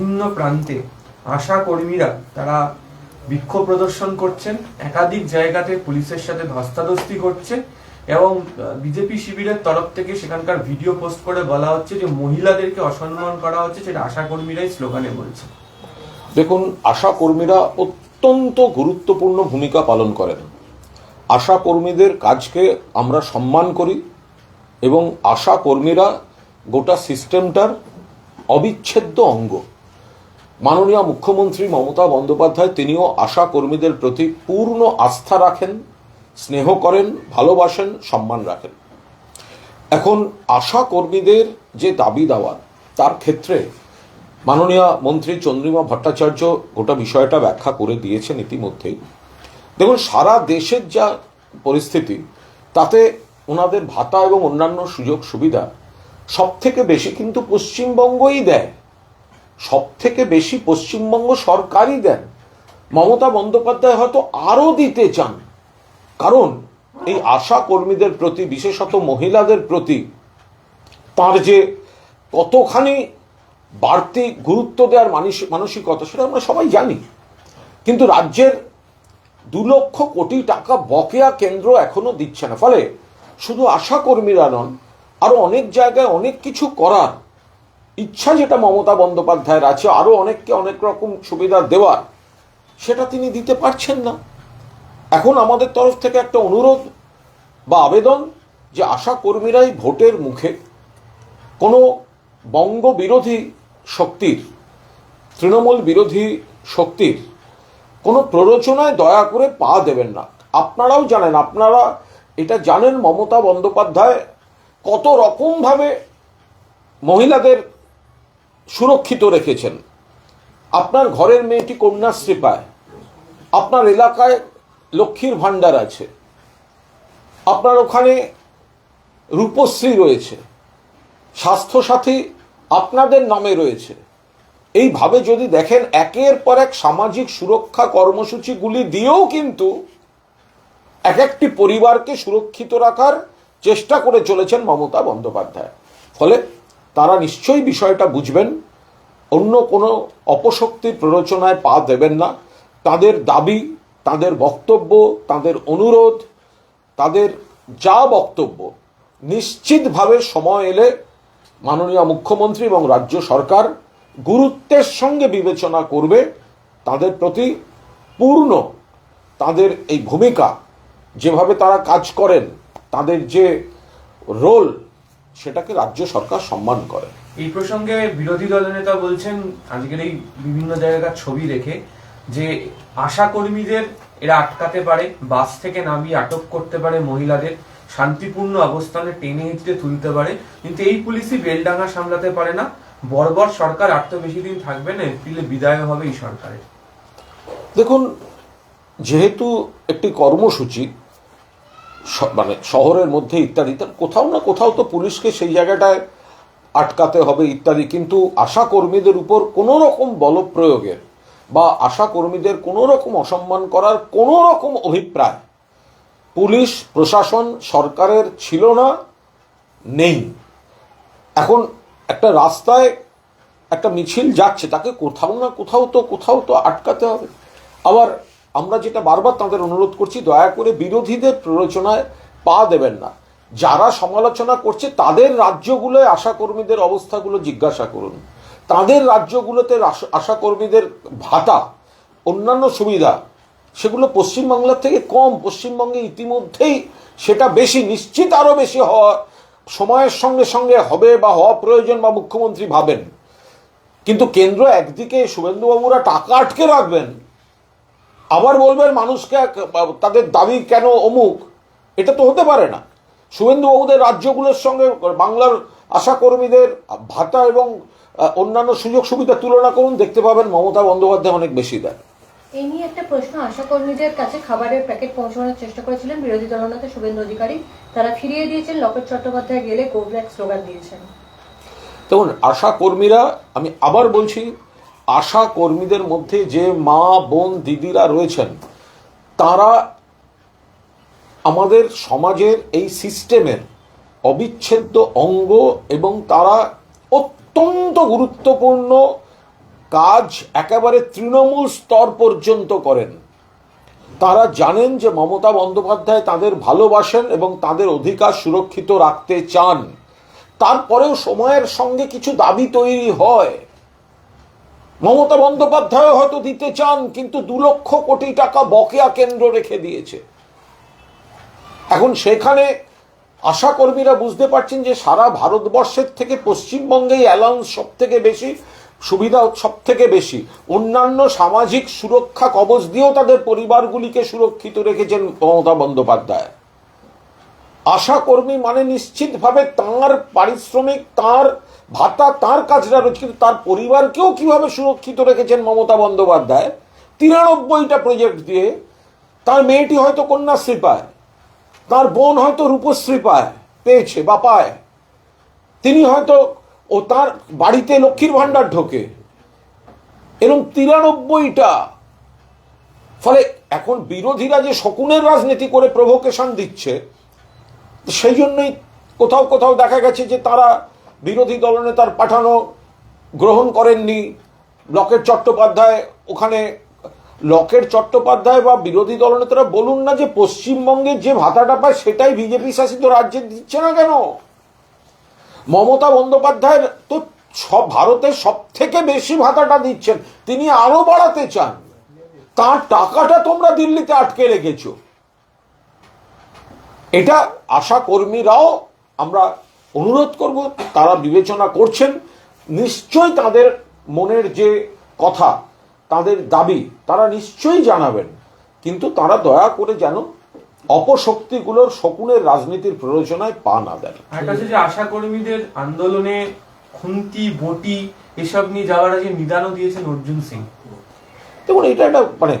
বিভিন্ন প্রান্তে আশা কর্মীরা তারা বিক্ষোভ প্রদর্শন করছেন, একাধিক জায়গাতে পুলিশের সাথে ধস্তাধস্তি করছে এবং বিজেপি শিবিরের তরফ থেকে সেখানকার ভিডিও পোস্ট করে বলা হচ্ছে যে মহিলাদেরকে অসম্মান করা হচ্ছে সেটা আশা কর্মীরাই স্লোগানে বলছে। দেখুন, আশা কর্মীরা অত্যন্ত গুরুত্বপূর্ণ ভূমিকা পালন করেন। আশা কর্মীদের কাজকে আমরা সম্মান করি এবং আশা কর্মীরা গোটা সিস্টেমটার অবিচ্ছেদ্য অঙ্গ। মাননীয় মুখ্যমন্ত্রী মমতা বন্দ্যোপাধ্যায় তিনিও আশা কর্মীদের প্রতি পূর্ণ আস্থা রাখেন, স্নেহ করেন, ভালোবাসেন, সম্মান রাখেন। এখন আশা কর্মীদের যে দাবি দেওয়া, তার ক্ষেত্রে মাননীয় মন্ত্রী চন্দ্রিমা ভট্টাচার্য গোটা বিষয়টা ব্যাখ্যা করে দিয়েছেন ইতিমধ্যেই। দেখুন, সারা দেশের যা পরিস্থিতি, তাতে ওনাদের ভাতা এবং অন্যান্য সুযোগ সুবিধা সব থেকে বেশি কিন্তু পশ্চিমবঙ্গই দেয়। সব থেকে বেশি পশ্চিমবঙ্গ সরকারই দেন। মমতা বন্দ্যোপাধ্যায় হয়তো আরও দিতে চান। কারণ এই আশা কর্মীদের প্রতি, বিশেষত মহিলাদের প্রতি, তার যে কতখানি বাড়তি গুরুত্ব দেওয়ার মানসি- মানসিকতা, সেটা আমরা সবাই জানি। কিন্তু রাজ্যের দু লক্ষ কোটি টাকা বকেয়া কেন্দ্র এখনও দিচ্ছে না। ফলে শুধু আশা কর্মীরা নন, আরও অনেক জায়গায় অনেক কিছু করার ইচ্ছা যেটা মমতা বন্দ্যোপাধ্যায়ের আছে আরও অনেককে অনেক রকম সুবিধা দেওয়ার। সেটা তিনি দিতে পারছেন না। এখন আমাদের তরফ থেকে একটা অনুরোধ বা আবেদন যে আশা কর্মীরাই ভোটের মুখে। কোনো বঙ্গ বিরোধী শক্তির, তৃণমূল বিরোধী শক্তির কোনো প্ররোচনায় দয়া করে পা দেবেন না। আপনারাও জানেন, আপনারা এটা জানেন মমতা বন্দ্যোপাধ্যায় কত রকমভাবে মহিলাদের সুরক্ষিত রেখেছেন। আপনার ঘরের মেয়েটি কন্যাশ্রী পায়। আপনার এলাকায় লক্ষ্মীর ভাণ্ডার আছে। আপনার ওখানে রূপশ্রী রয়েছে। স্বাস্থ্যসাথী আপনাদের নামে রয়েছে। এইভাবে যদি দেখেন, একের পর এক সামাজিক সুরক্ষা কর্মসূচিগুলি দিয়েও কিন্তু এক একটি পরিবারকে সুরক্ষিত রাখার চেষ্টা করে চলেছেন মমতা বন্দ্যোপাধ্যায়। ফলে তারা নিশ্চয়ই বিষয়টা বুঝবেন। অন্য কোনো অপশক্তির প্ররোচনায় পা দেবেন না। তাদের দাবি, তাদের বক্তব্য, তাদের অনুরোধ, তাদের যা বক্তব্য, নিশ্চিতভাবে সময় এলে মাননীয় মুখ্যমন্ত্রী এবং রাজ্য সরকার গুরুত্বের সঙ্গে বিবেচনা করবে। তাদের প্রতি পূর্ণ তাদের এই ভূমিকা, যেভাবে তারা কাজ করেন, তাদের যে রোল সেটাকে রাজ্য সরকার সম্মান করে। এই প্রসঙ্গে বিরোধী দলনেতা বলছেন আজকের এই বিভিন্ন জায়গার ছবি দেখে যে আশা কর্মীদের এরা আটকাতে পারে বাস থেকে নামিয়ে আটক করতে পারে মহিলাদের শান্তিপূর্ণ অবস্থানে টেনে হিঁচড়ে তুলতে পারে কিন্তু এই পুলিশই বেলডাঙ্গা সামলাতে পারে না। বর্বর সরকার আর তো বেশি দিন থাকবে না এপ্রিলে বিদায় হবে এই সরকারের। দেখুন যেহেতু একটি কর্মসূচি মানে শহরের মধ্যে ইত্যাদি। কোথাও না কোথাও তো পুলিশকে সেই জায়গাটায় আটকাতে হবে ইত্যাদি, কিন্তু আশা কর্মীদের উপর কোনো রকম বলপ্রয়োগের বা আশা কর্মীদের কোনো রকম অসম্মান করার কোনো রকম অভিপ্রায় পুলিশ, প্রশাসন, সরকারের ছিল না, নেই। এখন একটা রাস্তায় একটা মিছিল যাচ্ছে, তাকে কোথাও না কোথাও তো কোথাও তো আটকাতে হবে। আবার আমরা যেটা বারবার তাদের অনুরোধ করছি, দয়া করে বিরোধীদের প্ররোচনায় পা দেবেন না। যারা সমালোচনা করছে, তাদের রাজ্যগুলোয় আশাকর্মীদের অবস্থাগুলো জিজ্ঞাসা করুন। তাদের রাজ্যগুলোতে আশা- আশাকর্মীদের ভাতা, অন্যান্য সুবিধা, সেগুলো পশ্চিমবাংলার থেকে কম। পশ্চিমবঙ্গে ইতিমধ্যেই সেটা বেশি, নিশ্চিত আরও বেশি হওয়া সময়ের সঙ্গে সঙ্গে হবে বা হওয়া প্রয়োজন বা মুখ্যমন্ত্রী ভাবেন। কিন্তু কেন্দ্র একদিকে শুভেন্দুবাবুরা টাকা আটকে রাখবেন আবার বলবেন মানুষকে তাদের দাবি কেন অমুক? এটা তো হতে পারে না। শুভেন্দুবাবুদের রাজ্যগুলোর সঙ্গে বাংলার আশাকর্মীদের ভাতা এবং অন্যান্য সুযোগ সুবিধা তুলনা করুন দেখতে পাবেন মমতা বন্দ্যোপাধ্যায় অনেক বেশি দেন। এই নিয়ে একটা প্রশ্ন আশা কর্মীদের কাছে খাবারের প্যাকেট পৌঁছানোর চেষ্টা করেছিলেন বিরোধী দলনেতা শুভেন্দু অধিকারী। তারা ফিরিয়ে দিয়েছেন লকেট চট্টোপাধ্যায় গেলে গো স্লোগান দিয়েছেন। দেখুন আশা কর্মীরা আমি আবার বলছি আশা কর্মীদের মধ্যে যে মা, বোন, দিদিরা রয়েছেন, তারা আমাদের সমাজের এই সিস্টেমের অবিচ্ছেদ্য অঙ্গ এবং তারা অত্যন্ত গুরুত্বপূর্ণ কাজ একেবারে তৃণমূল স্তর পর্যন্ত করেন। তারা জানেন যে মমতা বন্দ্যোপাধ্যায় তাদের ভালোবাসেন এবং তাদের অধিকার সুরক্ষিত রাখতে চান। তারপরেও সময়ের সঙ্গে কিছু দাবি তৈরি হয়। মমতা বন্দ্যোপাধ্যায় হয়তো দিতে চান, কিন্তু দু লক্ষ কোটি টাকা বকেয়া কেন্দ্র রেখে দিয়েছে। এখন সেখানে আশাকর্মীরা বুঝতে পারছেন যে সারা ভারতবর্ষের থেকে পশ্চিমবঙ্গেই অ্যালাউন্স সব থেকে বেশি, সুবিধা সব থেকে বেশি। অন্যান্য সামাজিক সুরক্ষা কবচ দিয়েও তাদের পরিবারগুলিকে সুরক্ষিত রেখেছেন মমতা বন্দ্যোপাধ্যায়। আশাকর্মী মানে নিশ্চিতভাবে তাঁর পারিশ্রমিক, তার ভাতা তার কাজটা রয়েছে কিন্তু তার পরিবারকেও কীভাবে সুরক্ষিত রেখেছেন মমতা বন্দ্যোপাধ্যায়? তিরানব্বইটা প্রজেক্ট দিয়ে তার মেয়েটি হয়তো কন্যাশ্রী পায়, তার বোন হয়তো রূপশ্রী পায়, পেয়েছে, বা পায়। তিনি হয়তো, ও তার বাড়িতে লক্ষ্মীর ভাণ্ডার ঢোকে। এরকম তিরানব্বইটা। ফলে এখন বিরোধীরা যে শকুনের রাজনীতি করে প্রভোকেশন দিচ্ছে, সেই জন্যই কোথাও কোথাও দেখা গেছে যে তারা বিরোধী দলনেতার পাঠানো গ্রহণ করেননি। লকেট চট্টোপাধ্যায় ওখানে, লকেট চট্টোপাধ্যায় বা বিরোধী দলনেতারা বলুন না যে পশ্চিমবঙ্গের যে ভাতাটা পায় সেটাই বিজেপি শাসিত রাজ্যে দিচ্ছে না কেন? মমতা বন্দ্যোপাধ্যায়ের তো সব, ভারতের সব থেকে বেশি ভাতাটা দিচ্ছেন। তিনি আরও বাড়াতে চান। তার টাকাটা তোমরা দিল্লিতে আটকে রেখেছ। এটা আশা কর্মীরাও আমরা অনুরোধ করব তারা বিবেচনা করছেন নিশ্চয়ই তাদের মনের যে কথা তাদের দাবি তারা নিশ্চয়ই জানাবেন। কিন্তু তারা দয়া করে যেন অপশক্তিগুলোর শকুনের রাজনীতির প্ররোচনায় পা না দেন। হচ্ছে যে আশা কর্মীদের আন্দোলনে খুন্তি বটি এসব নিয়ে যাওয়ার আগে নিদানও দিয়েছেন অর্জুন সিং। দেখুন এটা একটা মানে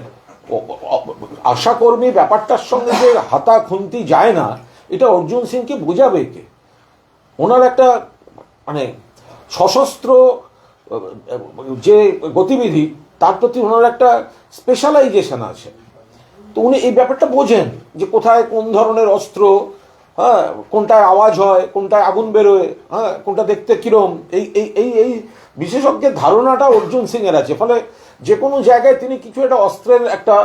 আশাকর্মী ব্যাপারটার সঙ্গে যে হাতা খুন্তি যায় না এটা অর্জুন সিংকে বোঝাবে কে? ওনার একটা মানে সশস্ত্র, যে গতিবিধি, তার প্রতি ওনার একটা স্পেশালাইজেশন আছে। তো উনি এই ব্যাপারটা বোঝেন যে কোথায় কোন ধরনের অস্ত্র হ্যাঁ কোনটায় আওয়াজ হয়, কোনটায় আগুন বেরোয় হ্যাঁ কোনটা দেখতে কিরম। এই এই এই এই বিশেষজ্ঞের ধারণাটা অর্জুন সিং এর আছে। ফলে যে কোনো জায়গায় তিনি কিছু একটা অস্ত্রের একটা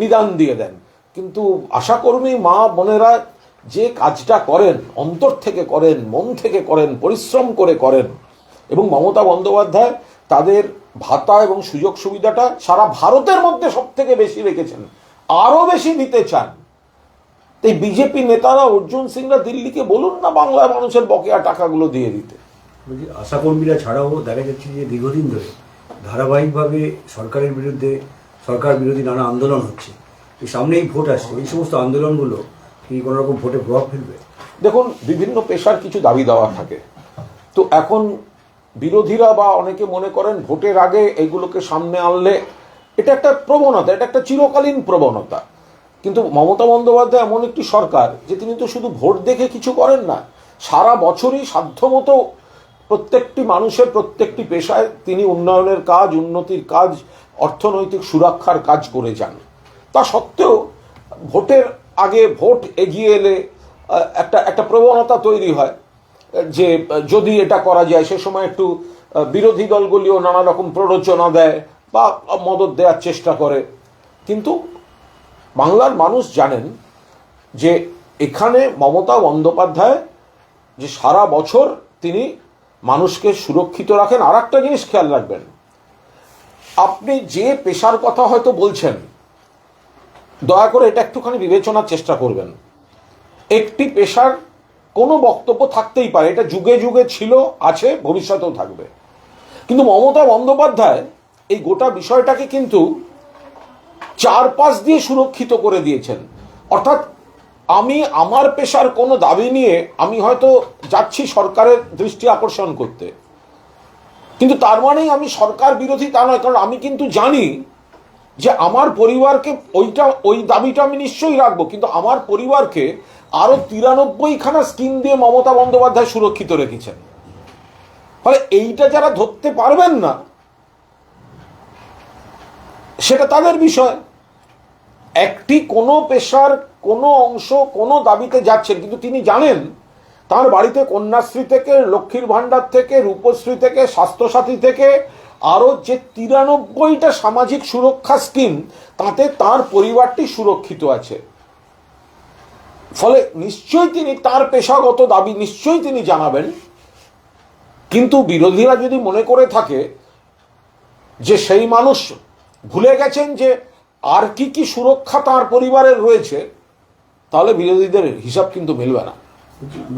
নিদান দিয়ে দেন। কিন্তু আশাকর্মী মা বোনেরা যে কাজটা করেন, অন্তর থেকে করেন, মন থেকে করেন, পরিশ্রম করে করেন, এবং মমতা বন্দ্যোপাধ্যায় তাদের ভাতা এবং সুযোগ সুবিধাটা সারা ভারতের মধ্যে সব থেকে বেশি রেখেছেন, আরও বেশি দিতে চান। তাই বিজেপি নেতারা, অর্জুন সিংরা দিল্লিকে বলুন না বাংলার মানুষের বকেয়া টাকাগুলো দিয়ে দিতে। আশাকর্মীরা ছাড়াও দেখা যাচ্ছে যে দীর্ঘদিন ধরে ধারাবাহিকভাবে সরকারের বিরুদ্ধে, সরকার বিরোধী নানা আন্দোলন হচ্ছে। এই সামনেই ভোট আসছে, এই সমস্ত আন্দোলনগুলো কি কোনো রকম ভোটে প্রভাব ফেলবে? দেখুন, বিভিন্ন পেশার কিছু দাবি দেওয়া থাকে। তো এখন বিরোধীরা বা অনেকে মনে করেন ভোটের আগে এইগুলোকে সামনে আনলে এটা একটা প্রবণতা, এটা একটা চিরকালীন প্রবণতা। কিন্তু মমতা বন্দ্যোপাধ্যায় এমন একটি সরকার যে তিনি তো শুধু ভোট দেখে কিছু করেন না, সারা বছরই সাধ্যমতো প্রত্যেকটি মানুষের প্রত্যেকটি পেশায় তিনি উন্নয়নের কাজ, উন্নতির কাজ, অর্থনৈতিক সুরক্ষার কাজ করে যান। তা সত্ত্বেও ভোটের আগে ভোট এগিয়ে এলে একটা একটা প্রবণতা তৈরি হয়, যে, যদি এটা করা যায়, সে সময় একটু বিরোধী দলগুলিও নানা রকম প্ররোচনা দেয় বা মদত দেওয়ার চেষ্টা করে। কিন্তু বাংলার মানুষ জানেন যে, এখানে মমতা বন্দ্যোপাধ্যায় যে সারা বছর তিনি মানুষকে সুরক্ষিত রাখেন আর একটা জিনিস খেয়াল রাখবেন। আপনি যে পেশার কথা হয়তো বলছেন দয়া করে এটা একটুখানি বিবেচনার চেষ্টা করবেন। একটি পেশার কোনো বক্তব্য থাকতেই পারে, এটা যুগে যুগে ছিল, আছে, ভবিষ্যতেও থাকবে। কিন্তু মমতা বন্দ্যোপাধ্যায় এই গোটা বিষয়টাকে কিন্তু চারপাশ দিয়ে সুরক্ষিত করে দিয়েছেন। অর্থাৎ আমি আমার পেশার কোনো দাবি নিয়ে আমি হয়তো যাচ্ছি সরকারের দৃষ্টি আকর্ষণ করতে। কিন্তু তার মানেই আমি সরকার বিরোধী তা নয়, কারণ আমি কিন্তু জানি যে আমার পরিবারকে ওইটা, ওই দাবিটা আমি নিশ্চয়ই রাখব, কিন্তু আমার পরিবারকে আরও তিরানব্বইখানা স্কিম দিয়ে মমতা বন্দ্যোপাধ্যায় সুরক্ষিত রেখেছেন। ফলে এইটা যারা ধরতে পারবেন না, সেটা তাদের বিষয়। একটি কোনো পেশার কোনো অংশ কোনো দাবিতে যাচ্ছেন, কিন্তু তিনি জানেন তার বাড়িতে কন্যাশ্রী থেকে, লক্ষ্মীর ভাণ্ডার থেকে, রূপশ্রী থেকে, স্বাস্থ্যসাথী থেকে আরও যে তিরানব্বইটা সামাজিক সুরক্ষা স্কিম, তাতে তার পরিবারটি সুরক্ষিত আছে। ফলে নিশ্চয়ই তিনি তার পেশাগত দাবি নিশ্চয়ই তিনি জানাবেন। কিন্তু বিরোধীরা যদি মনে করে থাকে যে সেই মানুষ ভুলে গেছেন যে আর কি কি সুরক্ষা তার পরিবারের রয়েছে তাহলে বিরোধীদের হিসাব কিন্তু মিলবে না।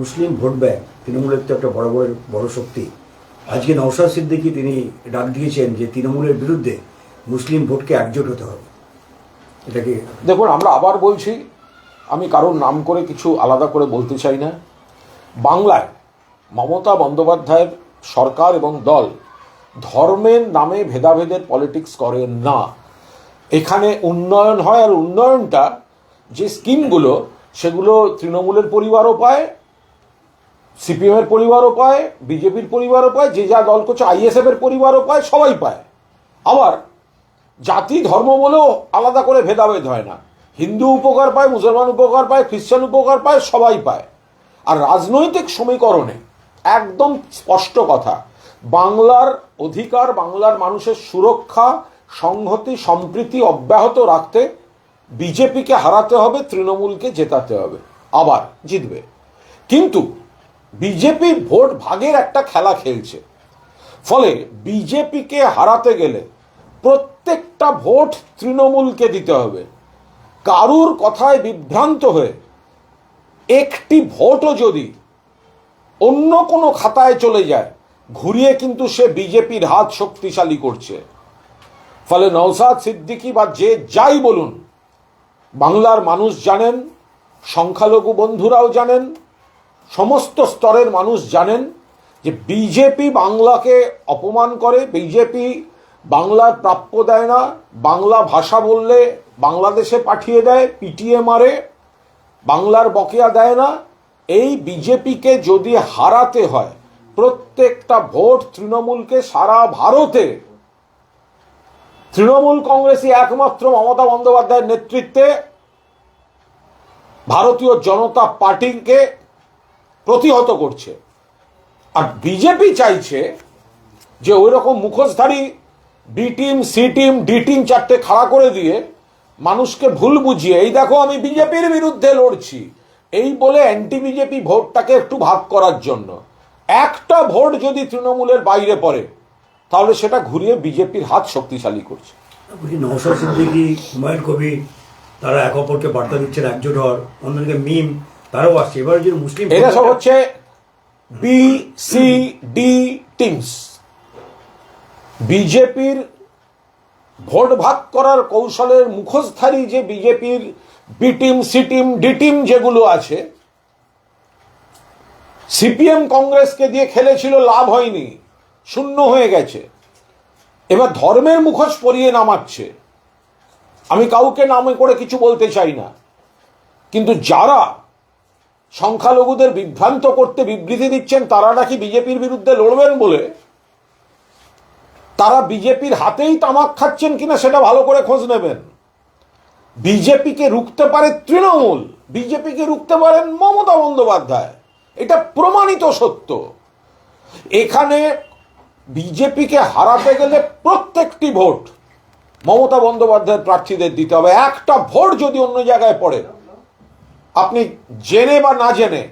মুসলিম ভোট ব্যাংক তৃণমূলের তো একটা বড় বড় বড় শক্তি। আজকে নওশাদ সিদ্দিকি তিনি ডাক দিয়েছেন যে তৃণমূলের বিরুদ্ধে মুসলিম ভোটকে একজোট হতে হবে। এটাকে দেখুন, আমরা আবার বলছি, আমি কারোর নাম করে কিছু আলাদা করে বলতে চাই না। বাংলায় মমতা বন্দ্যোপাধ্যায়ের সরকার এবং দল ধর্মের নামে ভেদাভেদের পলিটিক্স করেন না। এখানে উন্নয়ন হয়, আর উন্নয়নটা যে স্কিমগুলো, সেগুলো তৃণমূলের পরিবারও পায় সিপিএমের পরিবারও পায়, বিজেপির পরিবারও পায়, যে যা দল করছে আইএসএফ এর পরিবারও পায়, সবাই পায়। আবার জাতি, ধর্ম বলেও আলাদা করে ভেদাভেদ হয় না। হিন্দু উপকার পায়, মুসলমান উপকার পায়, খ্রিস্টান উপকার পায়, সবাই পায়। আর রাজনৈতিক সমীকরণে একদম স্পষ্ট কথা, বাংলার অধিকার, বাংলার মানুষের সুরক্ষা, সংহতি, সম্প্রীতি অব্যাহত রাখতে বিজেপিকে হারাতে হবে, তৃণমূলকে জেতাতে হবে। আবার জিতবে। কিন্তু বিজেপি ভোট ভাগের একটা খেলা খেলছে। ফলে বিজেপিকে হারাতে গেলে প্রত্যেকটা ভোট তৃণমূলকে দিতে হবে। কারুর কথায় বিভ্রান্ত হয়ে একটি ভোটও যদি অন্য কোনো খাতায় চলে যায়, ঘুরিয়ে কিন্তু সে বিজেপির হাত শক্তিশালী করছে। ফলে নওসাদ সিদ্দিকী বা যে যাই বলুন, বাংলার মানুষ জানেন, সংখ্যালঘু বন্ধুরাও জানেন সমস্ত স্তরের মানুষ জানেন যে বিজেপি বাংলাকে অপমান করে। বিজেপি বাংলার প্রাপ্য দেয় না। বাংলা ভাষা বললে বাংলাদেশে পাঠিয়ে দেয় পিটিএ মারে। বাংলার বকেয়া দেয় না। এই বিজেপিকে যদি হারাতে হয়, প্রত্যেকটা ভোট তৃণমূলকে সারা ভারতে। তৃণমূল কংগ্রেসই একমাত্র মমতা বন্দ্যোপাধ্যায়ের নেতৃত্বে ভারতীয় জনতা পার্টিকে প্রতিহত করছে। আর বিজেপি চাইছে যে ওই রকম মুখোশধারী B team C team D team চারটে খাড়া করে দিয়ে মানুষকে ভুল বুঝিয়ে, এই দেখো আমি বিজেপির বিরুদ্ধে লড়ছি। এই বলে অ্যান্টি বিজেপি ভোটটাকে একটু ভাগ করার জন্য। একটা ভোট যদি তৃণমূলের বাইরে পড়ে, তাহলে সেটা ঘুরিয়ে বিজেপির হাত শক্তিশালী করছে। নওশাদ সিদ্দিকি, হুমায়ুন কবির, তারা এক অপরকে বার্তা দিচ্ছেন একজোট হওয়ার। অন্যদিকে মিম তারাও আসছে। এবার যে মুসলিম এরা সব হচ্ছে বি সি ডি টিমস বিজেপির ভোট ভাগ করার কৌশলের মুখোশধারী যে বিজেপির B team C team D team যেগুলো আছে সিপিএম কংগ্রেসকে দিয়ে খেলেছিল লাভ হয়নি শূন্য হয়ে গেছে। এবার ধর্মের মুখোশ পরিয়ে নামাচ্ছে। আমি কাউকে নামে করে কিছু বলতে চাই না। কিন্তু যারা সংখ্যালঘুদের বিভ্রান্ত করতে বিবৃতি দিচ্ছেন, তারা নাকি বিজেপির বিরুদ্ধে লড়বেন বলে? তারা বিজেপির হাতেই তামাক খাচ্ছেন কিনা সেটা ভালো করে খোঁজ নেবেন। বিজেপিকে রুখতে পারে তৃণমূল, বিজেপিকে রুখতে পারেন মমতা বন্দ্যোপাধ্যায়। এটা প্রমাণিত সত্য। এখানে বিজেপিকে হারাতে গেলে প্রত্যেকটি ভোট মমতা বন্দ্যোপাধ্যায়ের প্রার্থীদের দিতে হবে। একটা ভোট যদি অন্য জায়গায় পড়ে আপনি জেনে বা না জেনে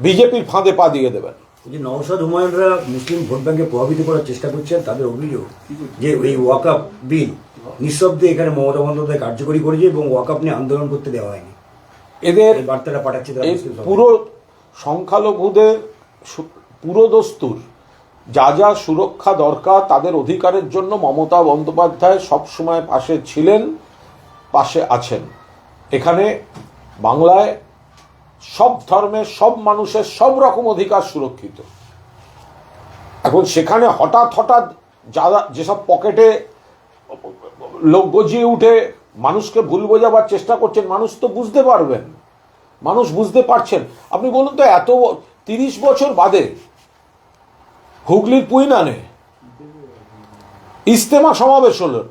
বিজেপির ফাঁদে পা দিয়ে দেবেন। যে নওশাদ হুমায়ুনরা মুসলিম ভোট ব্যাংকে প্রভাবিত করার চেষ্টা করছেন তাদের অভিযোগ যে এই ওয়াকআপ বিল নিঃশব্দে এখানে মমতা বন্দ্যোপাধ্যায় কার্যকরী করেছে এবং ওয়াকআপ নিয়ে আন্দোলন করতে দেওয়া হয়নি। এদের বার্তাটা পাঠাচ্ছে। পুরো সংখ্যালঘুদের পুরো দস্তুর যা যা সুরক্ষা দরকার তাদের অধিকারের জন্য মমতা বন্দ্যোপাধ্যায় সবসময় পাশে ছিলেন পাশে আছেন। এখানে বাংলায় সব ধর্মের সব মানুষের সব রকম অধিকার সুরক্ষিত। এখন সেখানে হঠাৎ হঠাৎ যারা, যেসব পকেটে লোক গজিয়ে উঠে মানুষকে ভুল বোঝাবার চেষ্টা করছেন, মানুষ তো বুঝতে পারবেন। মানুষ বুঝতে পারছেন। আপনি বলুন তো, এত তিরিশ বছর বাদে হুগলির পুইনানে ইস্তেমা সমাবেশ হলো।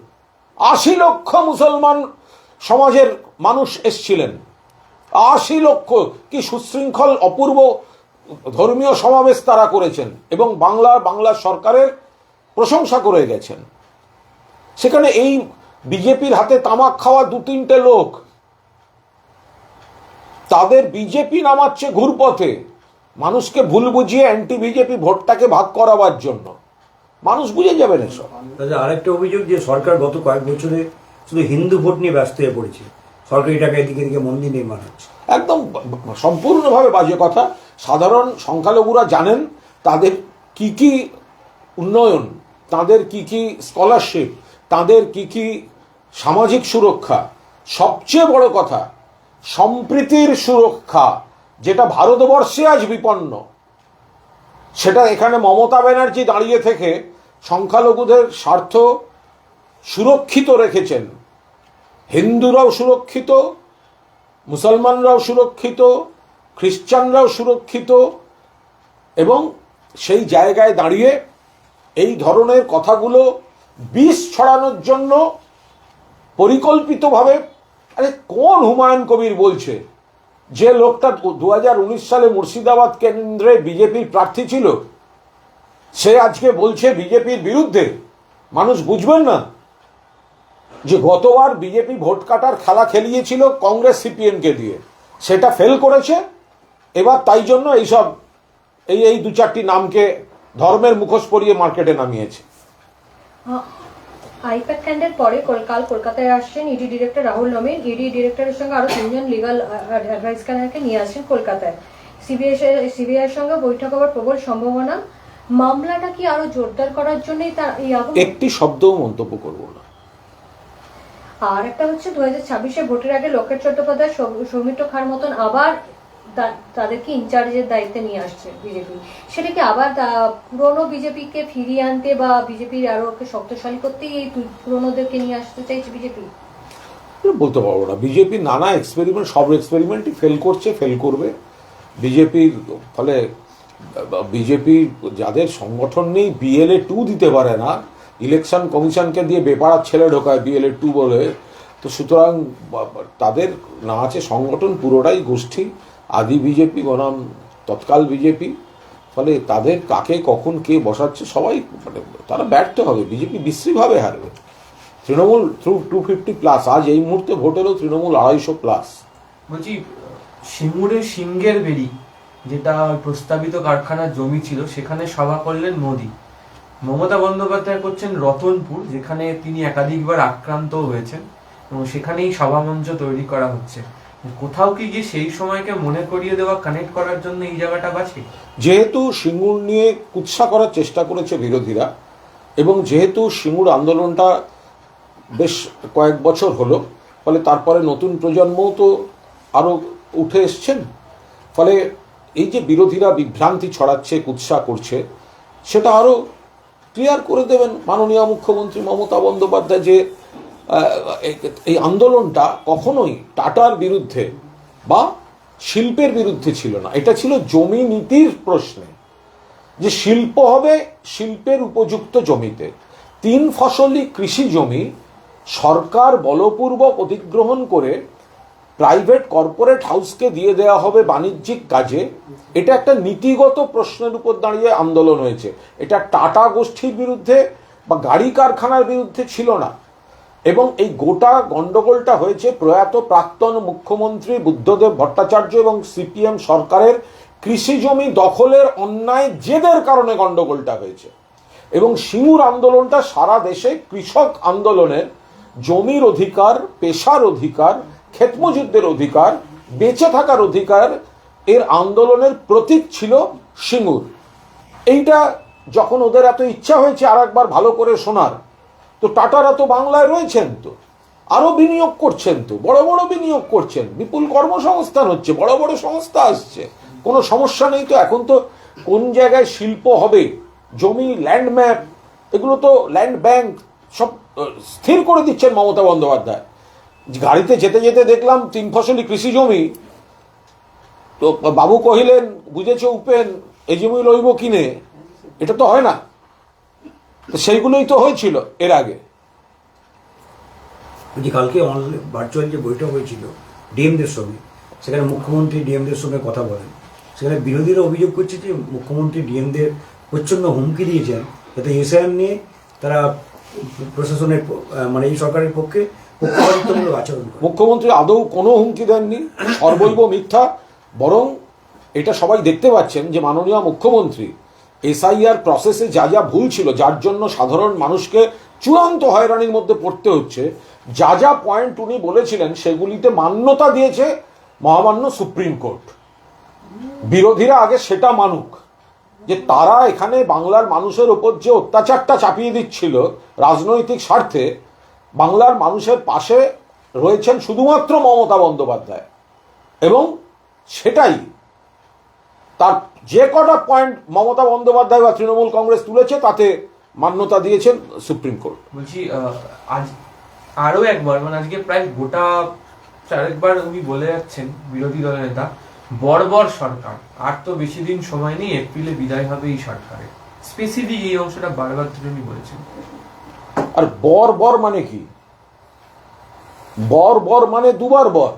আশি লক্ষ মুসলমান সমাজের মানুষ এসছিলেন। আশি লক্ষ কি সুশৃঙ্খল অপূর্ব ধর্মীয় সমাবেশ তারা করেছেন এবং বাংলা বাংলা সরকারের প্রশংসা করে গেছেন। সেখানে এই বিজেপির হাতে তামাক খাওয়া দু তিনটে লোক। তাদের বিজেপি নামাচ্ছে ঘুরপথে। মানুষকে ভুল বুঝিয়ে অ্যান্টি বিজেপি ভোটটাকে ভাগ করাবার জন্য। মানুষ বুঝে যাবেন এসব। তাদের আরেকটা অভিযোগ যে সরকার গত কয়েক বছরে শুধু হিন্দু ভোট নিয়ে ব্যস্ত হয়ে পড়েছে। সরকারি টাকা এদিকে এদিকে মন্দির নির্মাণ হচ্ছে। একদম সম্পূর্ণভাবে বাজে কথা। সাধারণ সংখ্যালঘুরা জানেন তাদের কি কি উন্নয়ন, তাদের কি কি স্কলারশিপ, তাদের কি কি সামাজিক সুরক্ষা। সবচেয়ে বড় কথা, সম্প্রীতির সুরক্ষা, যেটা ভারতবর্ষে আজ বিপন্ন। সেটা এখানে মমতা ব্যানার্জি দাঁড়িয়ে থেকে সংখ্যালঘুদের স্বার্থ সুরক্ষিত রেখেছেন। হিন্দুরাও সুরক্ষিত, মুসলমানরাও সুরক্ষিত, খ্রিস্টানরাও সুরক্ষিত এবং সেই জায়গায় দাঁড়িয়ে এই ধরনের কথাগুলো বিষ ছড়ানোর জন্য পরিকল্পিতভাবে, আরে কোন হুমায়ুন কবির বলছে? যে লোকটা দু হাজার উনিশ সালে মুর্শিদাবাদ কেন্দ্রে বিজেপির প্রার্থী ছিল, সে আজকে বলছে বিজেপির বিরুদ্ধে। মানুষ বুঝবেন না। যে গতবার বিজেপি ভোট কাটার খেলা খেলিয়েছিল কংগ্রেস সিপিএমকে দিয়ে সেটা ফেল করেছে। এবার তাই জন্য এইসব এই এই দু চারটি নামকে ধর্মের মুখোশ পরিয়ে মার্কেটে নামিয়েছে। আইপ্যাক ক্যান্ডের পরে কল- কাল কলকাতায় আসছেন ED director Rahul Nabin. ED ডিরেক্টরের সঙ্গে আরও তিনজন লিগাল অ্যাডভাইস ক্যানারকে নিয়ে আসছেন কলকাতায়। সিবিআই সিবিআই সঙ্গে বৈঠক হওয়ার প্রবল সম্ভাবনা। মামলাটা কি আরও জোরদার করার জন্যই তার এই একটি শব্দও মন্তব্য করব না। আর একটা হচ্ছে দু হাজার ছাব্বিশে ভোটের আগে লোকেট চট্টোপাধ্যায় সৌমিত্র খার মতন আবার তাদেরকে ইনচার্জের দায়িত্বে নিয়ে আসছে বিজেপি। সেটা কি আবার পুরনো বিজেপিকে ফিরিয়ে আনতে বা বিজেপির আরও শক্তিশালী করতেই এই পুরনোদেরকে নিয়ে আসতে চাইছে বিজেপি? বলতে পারব না। বিজেপি নানা এক্সপেরিমেন্ট সব এক্সপেরিমেন্টই ফেল করছে ফেল করবে। বিজেপির ফলে বিজেপি যাদের সংগঠন নেই বিএলএ টু দিতে পারে না ইলেকশন কমিশনকে দিয়ে বেপাড়ার ছেলে ঢোকায় বিএলএ টু বলে। তো সুতরাং তাদের না আছে সংগঠন, পুরোটাই গোষ্ঠী। আদি বিজেপি, বনাম, তৎকাল বিজেপি। ফলে তাদের কাকে, কখন, কে বসাচ্ছে, সবাই মানে তারা ব্যর্থ হবে। বিজেপি বিশ্রীভাবে হারবে। Trinamool through two fifty plus আজ এই মুহূর্তে ভোটেরও তৃণমূল আড়াইশো প্লাস বলছি, সিঙ্গুরে সিঙ্গের বেরি যেটা প্রস্তাবিত কারখানার জমি ছিল, সেখানে সভা করলেন মোদি। মমতা বন্দ্যোপাধ্যায় করছেন রতনপুর, যেখানে তিনি একাধিকবার আক্রান্ত হয়েছেন এবং সেখানেই সভামঞ্চ তৈরি করা হচ্ছে। কোথাও কি গিয়ে সেই সময়কে মনে করিয়ে দেওয়া কানেক্ট করার জন্য এই জায়গাটা বাছে যেহেতু সিঙ্গুর নিয়ে কুৎসা করার চেষ্টা করেছে বিরোধীরা, এবং যেহেতু সিঙ্গুর আন্দোলনটা বেশ কয়েক বছর হলো, ফলে তারপরে নতুন প্রজন্মও তো আরও উঠে এসছেন, ফলে এই যে বিরোধীরা বিভ্রান্তি ছড়াচ্ছে, কুৎসা করছে, সেটা আরও ক্লিয়ার করে দেবেন মাননীয় মুখ্যমন্ত্রী মমতা বন্দ্যোপাধ্যায় যে এই- আন্দোলনটা কখনোই টাটার বিরুদ্ধে বা শিল্পের বিরুদ্ধে ছিল না। এটা ছিল জমি নীতির প্রশ্নে। যে শিল্প হবে শিল্পের উপযুক্ত জমিতে। তিন ফসলি কৃষি জমি সরকার বলপূর্বক অধিগ্রহণ করে প্রাইভেট কর্পোরেট হাউসকে দিয়ে দেওয়া হবে বাণিজ্যিক কাজে। এটা একটা নীতিগত প্রশ্নের উপর দাঁড়িয়ে আন্দোলন হয়েছে। এটা টাটা গোষ্ঠীর বিরুদ্ধে বা গাড়ি কারখানার বিরুদ্ধে ছিল না। এবং এই গোটা গন্ডগোলটা হয়েছে প্রয়াত প্রাক্তন মুখ্যমন্ত্রী বুদ্ধদেব ভট্টাচার্য এবং সিপিএম সরকারের কৃষি জমি দখলের অন্যায় জেদের কারণে গন্ডগোলটা হয়েছে। এবং সিঙ্গুর আন্দোলনটা সারা দেশে কৃষক আন্দোলনের জমির অধিকার, পেশার অধিকার ক্ষেতমযুদ্ধের অধিকার, বেঁচে থাকার অধিকার, এর আন্দোলনের প্রতীক ছিল সিঙ্গুর। এইটা যখন ওদের এত ইচ্ছা হয়েছে আর একবার ভালো করে শোনার, তো টাটারা তো বাংলায় রয়েছেন তো আরও বিনিয়োগ করছেন তো, বড় বড় বিনিয়োগ করছেন, বিপুল কর্মসংস্থান হচ্ছে, বড় বড় সংস্থা আসছে, কোনো সমস্যা নেই তো, এখন তো কোন জায়গায় শিল্প হবে, জমি ল্যান্ড ম্যাপ এগুলো তো ল্যান্ড ব্যাংক সব স্থির করে দিচ্ছেন মমতা বন্দ্যোপাধ্যায়। গাড়িতে যেতে যেতে দেখলাম তিন ফসলি কৃষি জমি। তো বাবু কহিলেন, বুঝেছে উপেন, এই জমি লইব কিনে? এটা তো হয় না। সেইগুলোই তো হয়েছিল এর আগে। বলছি, কালকে ভার্চুয়াল যে বৈঠক হয়েছিল ডিএমদের সঙ্গে, সেখানে মুখ্যমন্ত্রী ডিএমদের সঙ্গে কথা বলেন। সেখানে বিরোধীরা অভিযোগ করছে যে মুখ্যমন্ত্রী ডিএমদের প্রচণ্ড হুমকি দিয়েছেন। যাতে এসআইএম নিয়ে তারা প্রশাসনের মানে এই সরকারের পক্ষে মুখ্যমন্ত্রী আদৌ কোনো হুমকি দেননি সর্বৈব মিথ্যা, বরং এটা সবাই দেখতে পাচ্ছেন যে মাননীয় মুখ্যমন্ত্রী এসআইআর প্রসেসে যা যা ভুল ছিল, যার জন্য সাধারণ মানুষকে চূড়ান্ত হয়রানির মধ্যে পড়তে হচ্ছে, যা যা পয়েন্ট উনি বলেছিলেন সেগুলিতে মান্যতা দিয়েছে মহামান্য সুপ্রিম কোর্ট। বিরোধীরা আগে সেটা মানুক, যে তারা এখানে বাংলার মানুষের ওপর যে অত্যাচারটা চাপিয়ে দিচ্ছিল রাজনৈতিক স্বার্থে বাংলার মানুষের পাশে রয়েছেন শুধুমাত্র মমতা বন্দ্যোপাধ্যায়। এবং সেটাই তার যে কটা পয়েন্ট মমতা বন্দ্যোপাধ্যায় বা তৃণমূল কংগ্রেস তুলেছে, তাতে মান্যতা দিয়েছেন সুপ্রিম কোর্ট। বলছি আজ আরও একবার মানে আজকে প্রায় গোটা চারেকবার উনি বলে যাচ্ছেন, বিরোধী দলের নেতা, বর্বর সরকার। আর তো বেশি দিন সময় নেই, এপ্রিলে বিদায় হবে এই সরকারের স্পেসিফিক এই অংশটা বারবার উনি বলেছেন। আর বর বর মানে কি? বর বর মানে দুবার বর।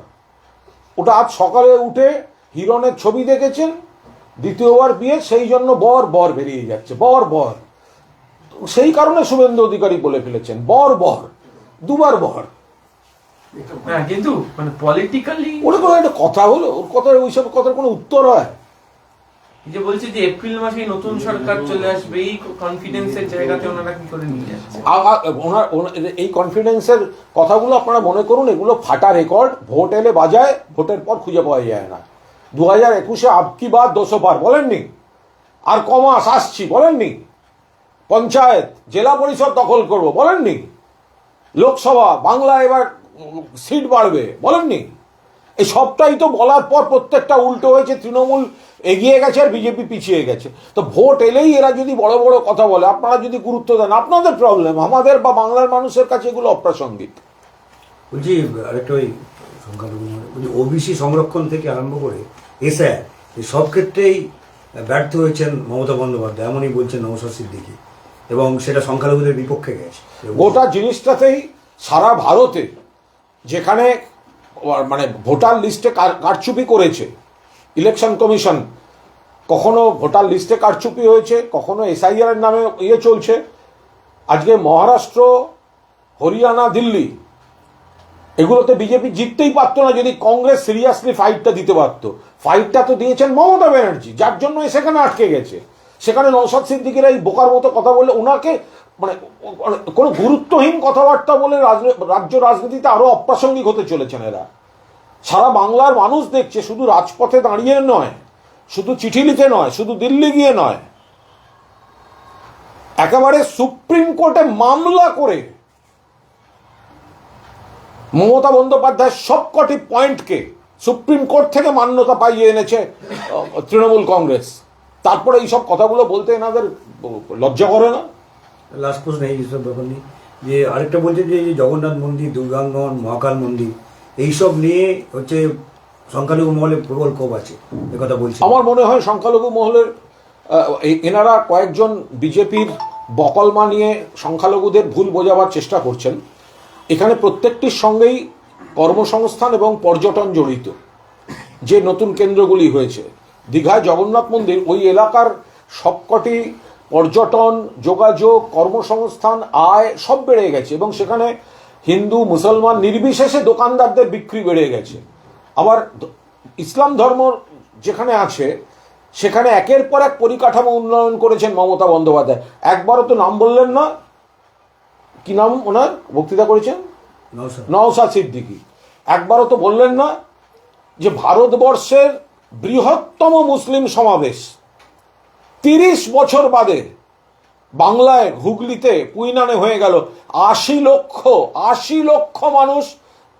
ওটা আজ সকালে উঠে হিরণের ছবি দেখেছেন দ্বিতীয়বার বিয়ে সেই জন্য বর বর বেরিয়ে যাচ্ছে বর বর। সেই কারণে শুভেন্দু অধিকারী বলে ফেলেছেন বর বর দুবার বর। হ্যাঁ কিন্তু মানে পলিটিক্যালি ওটা কোনো একটা কথা হলো ওর কথা ওইসব কথার কোনো উত্তর হয়? যে বলছে যে এপ্রিল মাসেই নতুন সরকার চলে আসবে, এই কনফিডেন্সের জায়গাতে ওনারা কি করে নিয়ে যাচ্ছে? ওনার এই কনফিডেন্সের কথাগুলো আপনারা মনে করুন, এগুলো ফাটা রেকর্ড ভোট এলে বাজায়, ভোটের পর খুঁজে পাওয়া যায় না। দু হাজার একুশে আবকি বাদ দোষো পার বলেননি? আর কমাস আসছি, বলেননি? পঞ্চায়েত, জেলা পরিষদ দখল করব, বলেননি? লোকসভা, বাংলা এবার সিট বাড়বে, বলেননি? এই সবটাই তো বলার পর প্রত্যেকটা উল্টো হয়েছে তৃণমূল এগিয়ে গেছে আর বিজেপি পিছিয়ে গেছে। তো ভোট এলেই এরা যদি বড় বড় কথা বলে আপনারা যদি গুরুত্ব দেন আপনাদের প্রবলেম আমাদের বা বাংলার মানুষের কাছে এগুলো অপ্রাসঙ্গিক। বলছি আরেকটা ওই সংখ্যালঘু ওবিসি সংরক্ষণ থেকে আরম্ভ করে এসআই এই সব ক্ষেত্রেই ব্যর্থ হয়েছেন মমতা বন্দ্যোপাধ্যায় এমনই বলছেন নৌসাদ সিদ্দিকি। এবং সেটা সংখ্যালঘুদের বিপক্ষে গেছে। গোটা জিনিসটাতেই সারা ভারতে যেখানে মানে ভোটার লিস্টে কার- কারচুপি করেছে। ইলেকশন কমিশন কখনো ভোটার লিস্টে কারচুপি হয়েছে, কখনো এসআইআর এর নামে ইয়ে চলছে। আজকে মহারাষ্ট্র, হরিয়ানা, দিল্লি, এগুলোতে বিজেপি জিততেই পারতো না, যদি কংগ্রেস সিরিয়াসলি ফাইটটা দিতে পারতো। ফাইটটা তো দিয়েছেন মমতা ব্যানার্জি, যার জন্য সেখানে আটকে গেছে। সেখানে নৌসাদ সিদ্দিকের এই বোকার মতো কথা বললে ওনাকে মানে কোনো গুরুত্বহীন কথাবার্তা বলে রাজ- রাজ্য রাজনীতিতে আরও অপ্রাসঙ্গিক হতে চলেছেন এরা। সারা বাংলার মানুষ দেখছে শুধু রাজপথে দাঁড়িয়ে নয়, শুধু চিঠি লিখে নয়, শুধু দিল্লি গিয়ে নয়। একেবারে সুপ্রিম কোর্টে মামলা করে মমতা বন্দ্যোপাধ্যায় সবকটি পয়েন্টকে সুপ্রিম কোর্ট থেকে মান্যতা পাইয়ে এনেছে তৃণমূল কংগ্রেস। তারপরে এইসব কথাগুলো বলতে এনাদের লজ্জা করে না? লাস্ট প্রশ্ন এই সব ব্যাপার নিয়ে। যে আরেকটা বলছে যে জগন্নাথ মন্দির, দুর্গাঙ্গন, মহাকাল মন্দির, এইসব নিয়ে হচ্ছে সংখ্যালঘু মহলে প্রবল ক্ষোভ আছে কথা বলছে। আমার মনে হয় সংখ্যালঘু মহলের এনারা কয়েকজন বিজেপির বকলমা নিয়ে সংখ্যালঘুদের ভুল বোঝাবার চেষ্টা করছেন। এখানে প্রত্যেকটির সঙ্গেই কর্মসংস্থান এবং পর্যটন জড়িত, যে নতুন কেন্দ্রগুলি হয়েছে। দীঘায় জগন্নাথ মন্দির ওই এলাকার সবকটি পর্যটন যোগাযোগ কর্মসংস্থান আয় সব বেড়ে গেছে এবং সেখানে হিন্দু মুসলমান নির্বিশেষে দোকানদারদের বিক্রি বেড়ে গেছে। আবার ইসলাম ধর্ম যেখানে আছে সেখানে একের পর এক পরিকাঠামো উন্নয়ন করেছেন মমতা বন্দ্যোপাধ্যায়। একবারও তো নাম বললেন না। কি নাম ওনার? বক্তৃতা করেছেন। নওসাদ সিদ্দিকী। একবারও তো বললেন না যে ভারতবর্ষের বৃহত্তম মুসলিম সমাবেশ। তিরিশ বছর বাদে বাংলায় হুগলিতে পুইনানে হয়ে গেল আশি লক্ষ আশি লক্ষ মানুষ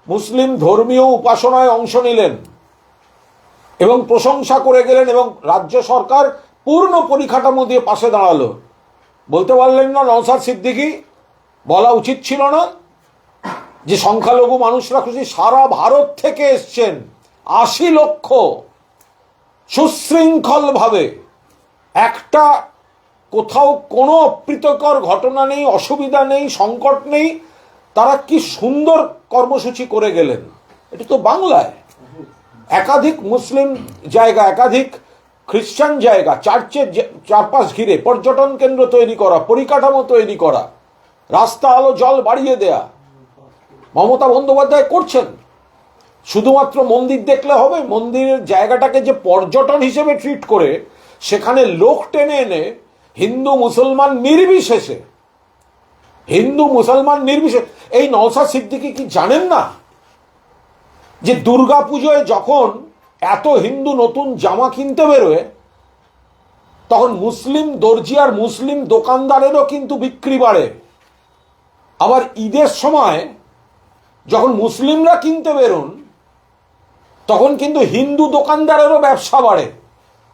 মুসলিম ধর্মীয় উপাসনায় অংশ নিলেন এবং প্রশংসা করে গেলেন এবং রাজ্য সরকার পূর্ণ পরিকাঠামো দিয়ে পাশে দাঁড়াল। বলতে পারলেন না নওসাদ সিদ্দিকী, বলা উচিত ছিল না যে সংখ্যালঘু মানুষরা খুশি। সারা ভারত থেকে এসছেন আশি লক্ষ সুশৃঙ্খলভাবে। একটা কোথাও কোনো অপ্রীতকর ঘটনা নেই, অসুবিধা নেই, সংকট নেই, তারা কি সুন্দর কর্মসূচি করে গেলেন? এটা তো বাংলায়। একাধিক মুসলিম জায়গা, একাধিক খ্রিস্টান জায়গা চার্চের চারপাশ ঘিরে, পর্যটন কেন্দ্র তৈরি করা, পরিকাঠামো তৈরি করা, রাস্তা, আলো, জল বাড়িয়ে দেয়া। মমতা বন্দ্যোপাধ্যায় করছেন। শুধুমাত্র মন্দির দেখলে হবে, মন্দিরের জায়গাটাকে যে পর্যটন হিসেবে ট্রিট করে সেখানে লোক টেনে এনে হিন্দু মুসলমান নির্বিশেষে, হিন্দু মুসলমান নির্বিশেষে, এই নওসা সিদ্দিকি কি জানেন না যে দুর্গা পুজোয় যখন এত হিন্দু নতুন জামা কিনতে বেরোয়, তখন মুসলিম দর্জি আর মুসলিম দোকানদারেরও কিন্তু বিক্রি বাড়ে। আবার ঈদের সময় যখন মুসলিমরা কিনতে বেরোন, তখন কিন্তু হিন্দু দোকানদারেরও ব্যবসা বাড়ে।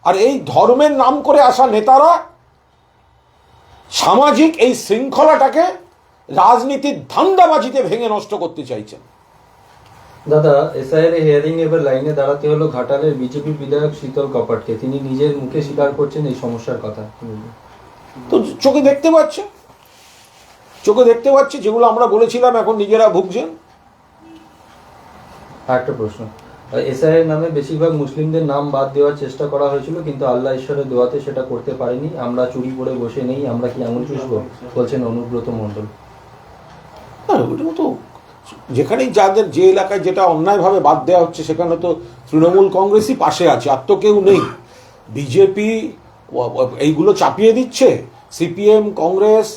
আর এই ধর্মের নাম করে আসা নেতারা সামাজিক এই শৃঙ্খলাটাকে রাজনীতির ধান্দাবাজিতে ভেঙে নষ্ট করতে চাইছেন। দাদা এসআইয়ের হিয়ারিং এবার লাইনে দাঁড়াতে হলো ঘাটালের বিজেপি বিধায়ক শীতল কপাটকে। তিনি নিজের মুখে স্বীকার করছেন এই সমস্যার কথা। তো চোখে দেখতে পাচ্ছে চোখে দেখতে পাচ্ছে যেগুলো আমরা বলেছিলাম এখন নিজেরা ভুগছেন। একটা প্রশ্ন। এসআইয়ের নামে বেশিরভাগ মুসলিমদের নাম বাদ দেওয়ার চেষ্টা করা হয়েছিল, কিন্তু আল্লাহ ঈশ্বরের দোয়াতে সেটা করতে পারেনি। আমরা চুরি করে বসে নেই, আমরা কি আঙুল চুষবো? বলছেন অনুব্রত মণ্ডল। তো যেখানেই যাদের যে এলাকায় যেটা অন্যায়ভাবে বাদ দেওয়া হচ্ছে, সেখানে তো তৃণমূল কংগ্রেসই পাশে আছে, আর তো কেউ নেই। বিজেপি, এইগুলো চাপিয়ে দিচ্ছে, সিপিএম, কংগ্রেস,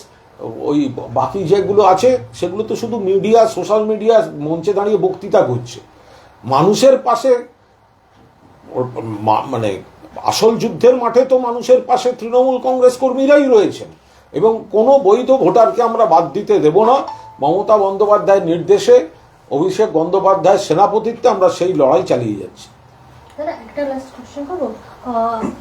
ওই বাকি যেগুলো আছে, সেগুলো তো শুধু মিডিয়া, সোশ্যাল মিডিয়া মঞ্চে দাঁড়িয়ে বক্তৃতা করছে। মানুষের পাশে মানে আসল যুদ্ধের মাঠে তো মানুষের পাশে তৃণমূল কংগ্রেস কর্মীরাই রয়েছেন। এবং কোনো বৈধ ভোটারকে আমরা বাদ দিতে দেব না। মমতা বন্দ্যোপাধ্যায়ের নির্দেশে, অভিষেক বন্দ্যোপাধ্যায়ের সেনাপতিত্বে আমরা সেই লড়াই চালিয়ে যাচ্ছি। একটা লাস্ট কোশ্চেন করব?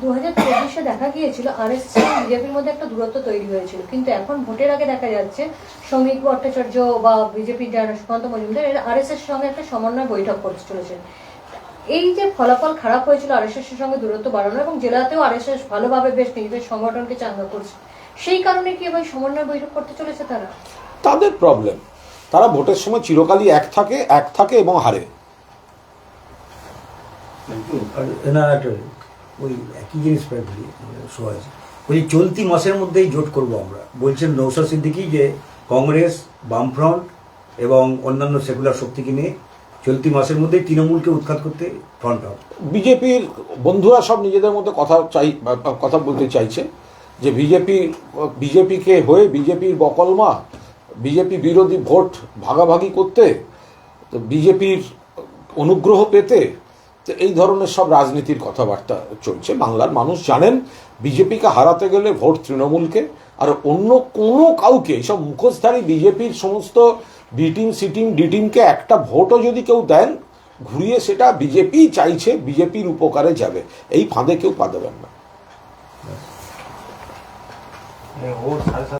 দু হাজার চব্বিশে দেখা গিয়েছিল আর এস বিজেপির মধ্যে একটা দূরত্ব তৈরি হয়েছিল। কিন্তু এখন ভোটের আগে দেখা যাচ্ছে শ্রমিক ভট্টাচার্য বা বিজেপির যারা সুকান্ত মজুমদার এরা আর এস এর সঙ্গে একটা সমন্বয় বৈঠক করতে চলেছেন। এই যে ফলাফল খারাপ হয়েছিল আর এস এর সঙ্গে দূরত্ব বাড়ানো এবং জেলাতেও আর এস এস ভালোভাবে বেশ নিজেদের সংগঠনকে চাঙ্গা করছে সেই কারণে কি এবার সমন্বয় বৈঠক করতে চলেছে তারা? তাদের প্রবলেম তারা ভোটের সময় চিরকালই এক থাকে এক থাকে এবং হারে। না ওই একই জিনিস প্রায় বলি সোহাজ ওই চলতি মাসের মধ্যেই জোট করব আমরা। বলছেন নৌসাদ সিদ্দিকি যে কংগ্রেস, বামফ্রন্ট এবং অন্যান্য সেকুলার শক্তিকে নিয়ে চলতি মাসের মধ্যেই তৃণমূলকে উৎখাত করতে ফ্রন্ট হবে বিজেপির বন্ধুরা সব নিজেদের মধ্যে কথা চাই কথা বলতে চাইছে যে বিজেপি, বিজেপিকে হয়ে বিজেপির বকলমা, বিজেপি বিরোধী ভোট ভাগাভাগি করতে, তো বিজেপির অনুগ্রহ পেতে তো এই ধরনের সব রাজনীতির কথাবার্তা চলছে। বাংলার মানুষ জানেন, বিজেপিকে হারাতে গেলে ভোট তৃণমূলকে, আর অন্য কোনো কাউকে এইসব মুখোশধারী বিজেপির সমস্ত B team, C team, D টিমকে একটা ভোটও যদি কেউ দেন, ঘুরিয়ে সেটা বিজেপি চাইছে, বিজেপির উপকারে যাবে। এই ফাঁদে কেউ পা দেবেন না।